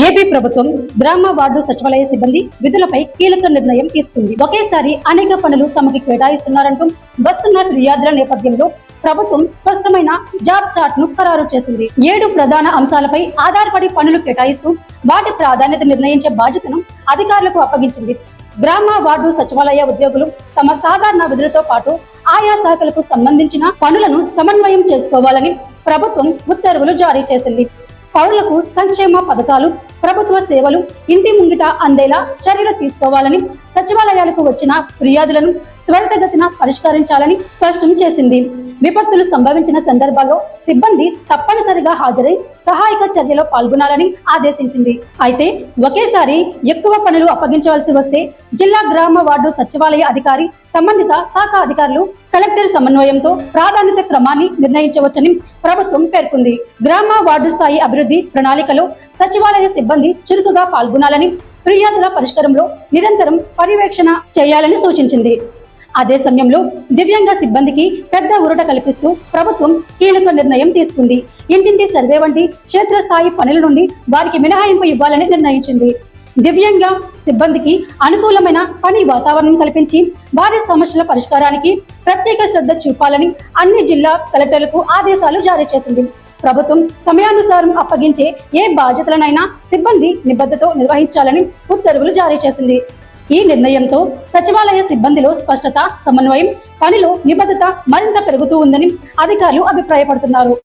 AP ప్రభుత్వం గ్రామ ward సచివాలయ సిబ్బంది విధులపై కీలక నిర్ణయం తీసుకుంది. ఒకేసారి అనేక పనులు తమకి కేటాయిస్తున్నారంటూ వస్తున్న ఫిర్యాదుల నేపథ్యంలో ప్రభుత్వం స్పష్టమైన జాబ్ చార్ట్ను ఖరారు చేసింది. ఏడు ప్రధాన అంశాలపై ఆధారపడి పనులు కేటాయిస్తూ వాటి ప్రాధాన్యత నిర్ణయించే బాధ్యతను అధికారులకు అప్పగించింది. గ్రామ వార్డు సచివాలయ ఉద్యోగులు తమ సాధారణ విధులతో పాటు ఆయా శాఖలకు సంబంధించిన పనులను సమన్వయం చేసుకోవాలని ప్రభుత్వం ఉత్తర్వులు జారీ చేసింది. పౌరులకు సంక్షేమ పథకాలు ప్రభుత్వ సేవలు ఇంటి ముంగిట అందేలా చర్యలు తీసుకోవాలని సచివాలయాలకు వచ్చిన ఫిర్యాదులను త్వరితగతిన పరిష్కరించాలని స్పష్టం చేసింది. విపత్తులు సంభవించిన సందర్భాల్లో సిబ్బంది తప్పనిసరిగా హాజరై సహాయక చర్యలో పాల్గొనాలని ఆదేశించింది. అయితే ఒకేసారి ఎక్కువ పనులు అప్పగించవలసి వస్తే జిల్లా గ్రామ వార్డు సచివాలయ అధికారి సంబంధిత శాఖ అధికారులు కలెక్టర్ సమన్వయంతో ప్రాధాన్యత క్రమాన్ని నిర్ణయించవచ్చని ప్రభుత్వం పేర్కొంది. గ్రామ వార్డు స్థాయి అభివృద్ధి ప్రణాళికలో సచివాలయ సిబ్బంది చురుకుగా పాల్గొనాలని ఫిర్యాదుల పరిష్కారంలో నిరంతరం పర్యవేక్షణ చేయాలని సూచించింది. అదే సమయంలో దివ్యాంగ సిబ్బందికి పెద్ద ఉరట కల్పిస్తూ ప్రభుత్వం కీలక నిర్ణయం తీసుకుంది. ఇంటింటి సర్వే వంటి క్షేత్రస్థాయి పనుల నుండి వారికి మినహాయింపు ఇవ్వాలని నిర్ణయించింది. దివ్యాంగ సిబ్బందికి అనుకూలమైన పని వాతావరణం కల్పించి వారి సమస్యల పరిష్కారానికి ప్రత్యేక శ్రద్ధ చూపాలని అన్ని జిల్లా కలెక్టర్లకు ఆదేశాలు జారీ చేసింది. ప్రభుత్వం సమయానుసారం అప్పగించే ఏ బాధ్యతలనైనా సిబ్బంది నిబద్ధతో నిర్వహించాలని ఉత్తర్వులు జారీ చేసింది. ఈ నిర్ణయంతో సచివాలయ సిబ్బందిలో స్పష్టత సమన్వయం పనిలో నిబద్ధత మరింత పెరుగుతూ ఉందని అధికారులు అభిప్రాయపడుతున్నారు.